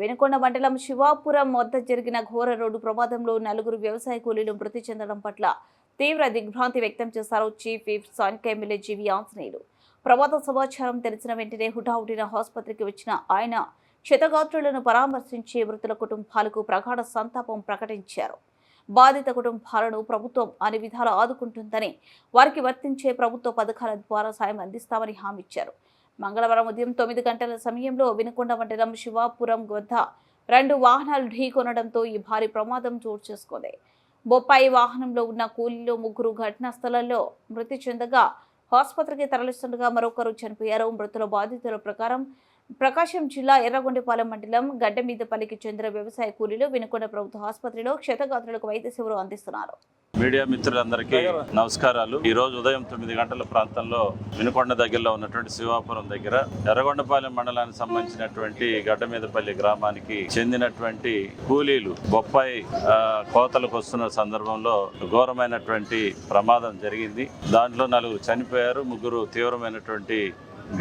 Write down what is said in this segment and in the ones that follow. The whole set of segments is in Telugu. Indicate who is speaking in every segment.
Speaker 1: వెనుకొండ మండలం శివాపురం వద్ద జరిగిన ఘోర రోడ్డు ప్రమాదంలో నలుగురు వ్యవసాయ కూలీలు మృతి చెందడం పట్ల తీవ్ర దిగ్భ్రాంతి వ్యక్తం చేశారు చీఫ్ విప్ స్థానిక ఎమ్మెల్యే జీవి ఆంజనేయులు. ప్రమాద సమాచారం తెలిసిన వెంటనే హుటాహుటిన ఆసుపత్రికి వచ్చిన ఆయన క్షతగాత్రులను పరామర్శించి మృతుల కుటుంబాలకు ప్రగాఢ సంతాపం ప్రకటించారు. బాధిత కుటుంబాలను ప్రభుత్వం అన్ని విధాలు ఆదుకుంటుందని వారికి వర్తించే ప్రభుత్వ పథకాల ద్వారా సాయం అందిస్తామని హామీ ఇచ్చారు. మంగళవారం ఉదయం తొమ్మిది గంటల సమయంలో వినుకొండ మండలం శివాపురం వద్ద రెండు వాహనాలు ఢీకొనడంతో ఈ భారీ ప్రమాదం చోటు చేసుకుంది. బొప్పాయి వాహనంలో ఉన్న కూలీలో ముగ్గురు ఘటనా స్థలంలో మృతి చెందగా ఆసుపత్రికి తరలిస్తుండగా మరొకరు చనిపోయారు. మృతుల బాధితుల ప్రకారం ప్రకాశం జిల్లా ఎర్రగొండపాలెం మండలం గడ్డమీదపల్లికి చెందిన వ్యవసాయ కూలీలు వినుకొండ ప్రభుత్వ ఆసుపత్రిలో క్షతగాత్రులకు వైద్య సేవలు అందిస్తున్నారు.
Speaker 2: మీడియా మిత్రులందరికీ నమస్కారాలు. ఈ రోజు ఉదయం తొమ్మిది గంటల ప్రాంతంలో వినుకొండ దగ్గరలో ఉన్నటువంటి శివాపురం దగ్గర ఎర్రగొండపాలెం మండలానికి సంబంధించినటువంటి గడ్డమీదపల్లి గ్రామానికి చెందినటువంటి కూలీలు బొప్పాయి కోతలకు వస్తున్న సందర్భంలో ఘోరమైనటువంటి ప్రమాదం జరిగింది. దాంట్లో నలుగురు చనిపోయారు. ముగ్గురు తీవ్రమైనటువంటి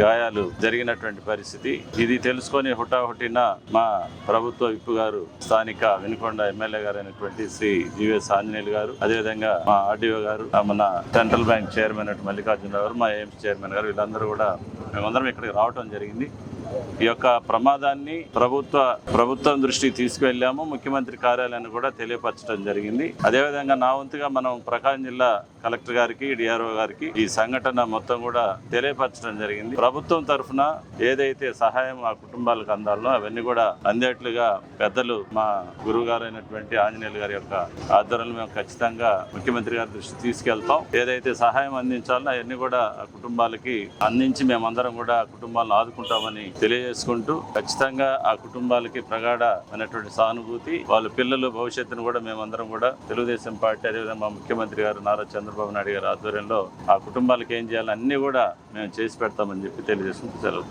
Speaker 2: గాయాలు జరిగినటువంటి పరిస్థితి. ఇది తెలుసుకొని హుటాహుటిన మా ప్రభుత్వ విప్పు గారు స్థానిక వినుకొండ ఎమ్మెల్యే గారు అయినటువంటి శ్రీ జీవీఎస్ ఆంజనేయులు గారు అదేవిధంగా మా ఆర్డీఓ గారు ఆ మన సెంట్రల్ బ్యాంక్ చైర్మన్ మల్లికార్జున గారు మా ఎయిమ్స్ చైర్మన్ గారు వీళ్ళందరూ కూడా మేమందరం ఇక్కడికి రావటం జరిగింది. ఈ యొక్క ప్రమాదాన్ని ప్రభుత్వ ప్రభుత్వం దృష్టికి తీసుకువెళ్ళాము ముఖ్యమంత్రి కార్యాలయాన్ని కూడా తెలియపరచడం జరిగింది. అదేవిధంగా నా వంతుగా మనం ప్రకాశం జిల్లా కలెక్టర్ గారికి డిఆర్ఓ గారికి ఈ సంఘటన మొత్తం కూడా తెలియపరచడం జరిగింది. ప్రభుత్వం తరఫున ఏదైతే సహాయం ఆ కుటుంబాలకు అందాలో అవన్నీ కూడా అందేట్లుగా పెద్దలు మా గురువు గారైనటువంటి ఆంజనేయులు గారి యొక్క ఆధ్వర్యంలో మేము ఖచ్చితంగా ముఖ్యమంత్రి గారి దృష్టి తీసుకెళ్తాం. ఏదైతే సహాయం అందించాలో అవన్నీ కూడా ఆ కుటుంబాలకి అందించి మేమందరం కూడా ఆ కుటుంబాలను ఆదుకుంటామని తెలియజేసుకుంటూ ఖచ్చితంగా ఆ కుటుంబాలకి ప్రగాఢ అనేటువంటి సానుభూతి వాళ్ళ పిల్లలు భవిష్యత్తును కూడా మేమందరం కూడా తెలుగుదేశం పార్టీ అదేవిధంగా మా ముఖ్యమంత్రి గారు నారా చంద్రబాబు నాయుడు గారి ఆధ్వర్యంలో ఆ కుటుంబాలకు ఏం చేయాలో అన్నీ కూడా మేము చేసి పెడతామని చెప్పి తెలియజేసుకుంటూ సెలవు.